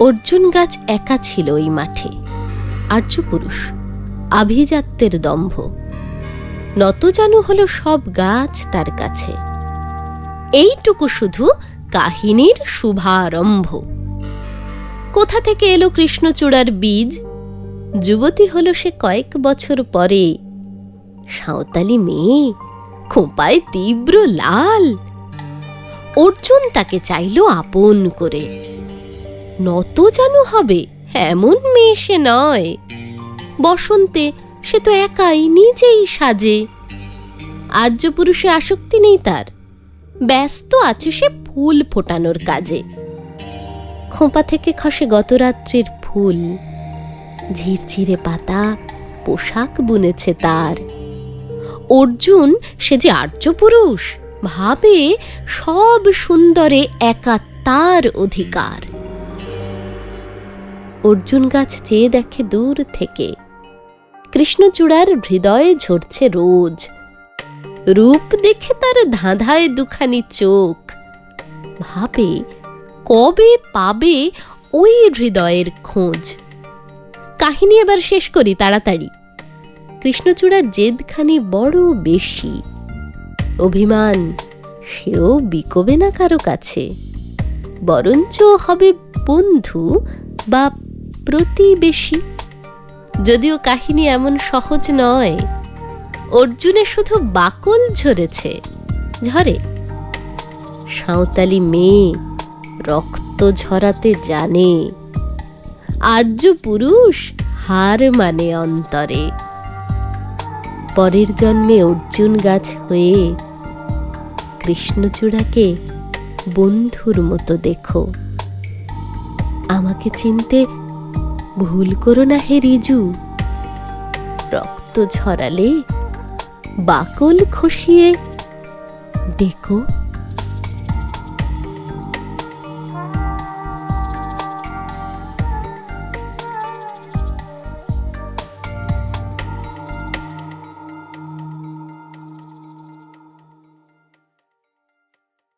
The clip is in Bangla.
অর্জুন গাছ একা ছিল ওই মাঠে। আর্যপুরুষ, আভিজাত্যের দম্ভ। নতজানু হলো সব গাছ তার কাছে। এইটুকু শুধু কাহিনীর শুভারম্ভ। কোথা থেকে এলো কৃষ্ণচূড়ার বীজ? যুবতী হলো সে কয়েক বছর পরে। সাঁওতালি মেয়ে, খোঁপায় তীব্র লাল। অর্জুন তাকে চাইল আপন করে। নত জানু হবে, এমন মেয়ে সে নয়। বসন্তে সে তো একাই নিজেই সাজে। আর্যপুরুষে আসক্তি নেই তার। ব্যস্ত আছে সে ফুল ফোটানোর কাজে। খোঁপা থেকে খসে গতরাত্রির ফুল। ঝিরঝিরে পাতা, পোশাক বুনেছে তার। অর্জুন, সে যে আর্যপুরুষ, ভাবে সব সুন্দরে একা তার অধিকার। অর্জুন গাছ চেয়ে দেখে দূর থেকে। কৃষ্ণচূড়ার হৃদয়ে ঝরছে রোজ। রূপ দেখে তার ধাঁধায় দুখানি চোখ। ভাবে, কবে পাবে ওই হৃদয়ের খোঁজ? কাহিনী এবার শেষ করি তাড়াতাড়ি। কৃষ্ণচূড়ার জেদখানি বড় বেশি। অভিমান, সেও বিকবে না কারও কাছে। বরঞ্চ হবে বন্ধু বা প্রতিবেশী। যদিও কাহিনী এমন সহজ নয়, অর্জুনে শুধু বাকল ঝরেছে, ঝরে। সাঁওতালি মেয়ে রক্ত ঝরাতে জানে, আর্য পুরুষ হার মানে অন্তরে। পরের জন্মে অর্জুন গাছ হয়ে কৃষ্ণচূড়াকে বন্ধুর মতো দেখো। আমাকে চিনতে ভুল করো না হে রিজু। রক্ত ঝরালে বাকল খসিয়ে ডেকো